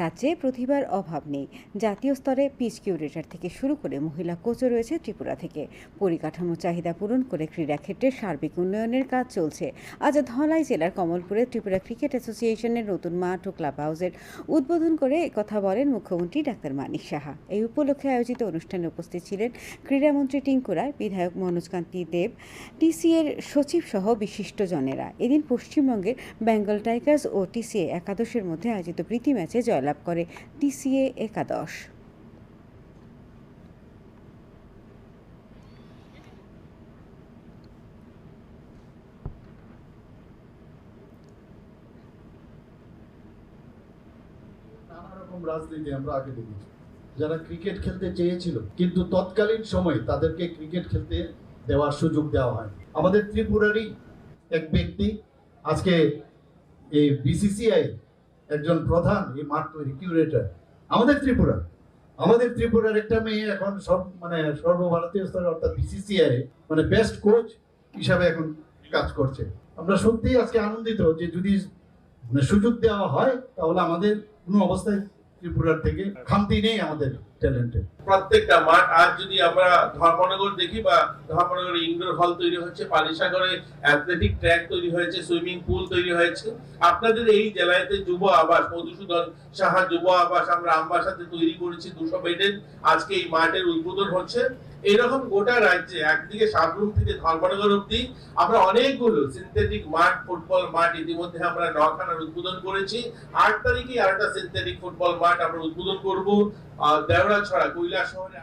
রাজ্যে প্রতিভার অভাব নেই। জাতীয় স্তরে পিচ কিউরেটর থেকে শুরু করে মহিলা কোচও রয়েছে ত্রিপুরা থেকে। পরিকাঠামো চাহিদা পূরণ করে ক্রীড়াক্ষেত্রে সার্বিক উন্নয়নের কাজ চলছে। আজ ধলাই জেলার কমলপুরে ত্রিপুরা ক্রিকেট অ্যাসোসিয়েশনের নতুন মাঠ ও ক্লাব হাউসের উদ্বোধন করে কথা বলেন মুখ্যমন্ত্রী ডাক্তার মানিক সাহা। এই উপলক্ষে আয়োজিত অনুষ্ঠানে উপস্থিত ছিলেন ক্রীড়ামন্ত্রী টিঙ্কু রায়, বিধায়ক মনোজকান্তি দেব, টিসিএর সচিব সহ বিশিষ্টজনেরা। এদিন পশ্চিমবঙ্গের বেঙ্গল টাইগার্স ও টিসিএ একাদশের মধ্যে আয়োজিত প্রীতি ম্যাচে জয়লাভ করে টিসিএ একাদশ। রাজনীতি আমরা আগে দেখেছি। যারা ক্রিকেট খেলতে চেয়েছিল, কিন্তু তৎকালীন সময় তাদেরকে ক্রিকেট খেলতে দেওয়ার সুযোগ দেওয়া হয় আমাদের ত্রিপুরারই এক ব্যক্তি আজকে এই বিসিসিআই একজন প্রধান, এই মাঠ তৈরি কিউরেটার আমাদের ত্রিপুরা। আমাদের ত্রিপুরার একটা মেয়ে এখন সব মানে সর্বভারতীয় স্তরে, অর্থাৎ বিসিসিআই মানে বেস্ট কোচ হিসাবে এখন কাজ করছে। আমরা সত্যিই আজকে আনন্দিত যে যদি মানে সুযোগ দেওয়া হয়, তাহলে আমাদের কোনো অবস্থায় ত্রিপুরার থেকে খামতি নেই আমাদের ট্যালেন্টে প্রত্যেকটা মাঠ আজ যদি আমরা ধর্মনগর দেখি বা ধর্মনগরে ইনডোর হল তৈরি হচ্ছে, পালিসাগরে অ্যাথলেটিক ট্র্যাক তৈরি হয়েছে সুইমিং পুল তৈরি হয়েছে। আপনাদের এই জেলাতে যুব আবাস, মধুসূদন সাহা যুব আবাস, আমরা আমবাসাতে তৈরি করেছি দুশো বেডের আজকে এই মাঠের উদ্বোধন হচ্ছে। এরকম গোটা রাজ্যে, একদিকে সাবরুম থেকে ধর্মনগর অব্দি আমরা অনেকগুলো সিনথেটিক মাঠ ফুটবল মাঠ ইতিমধ্যে আমরা নখানার উদ্বোধন করেছি। আট তারিখে আরেকটা সিনথেটিক ফুটবল মাঠ আমরা উদ্বোধন করব দেওড়া ছড়া কৈলাস শহরে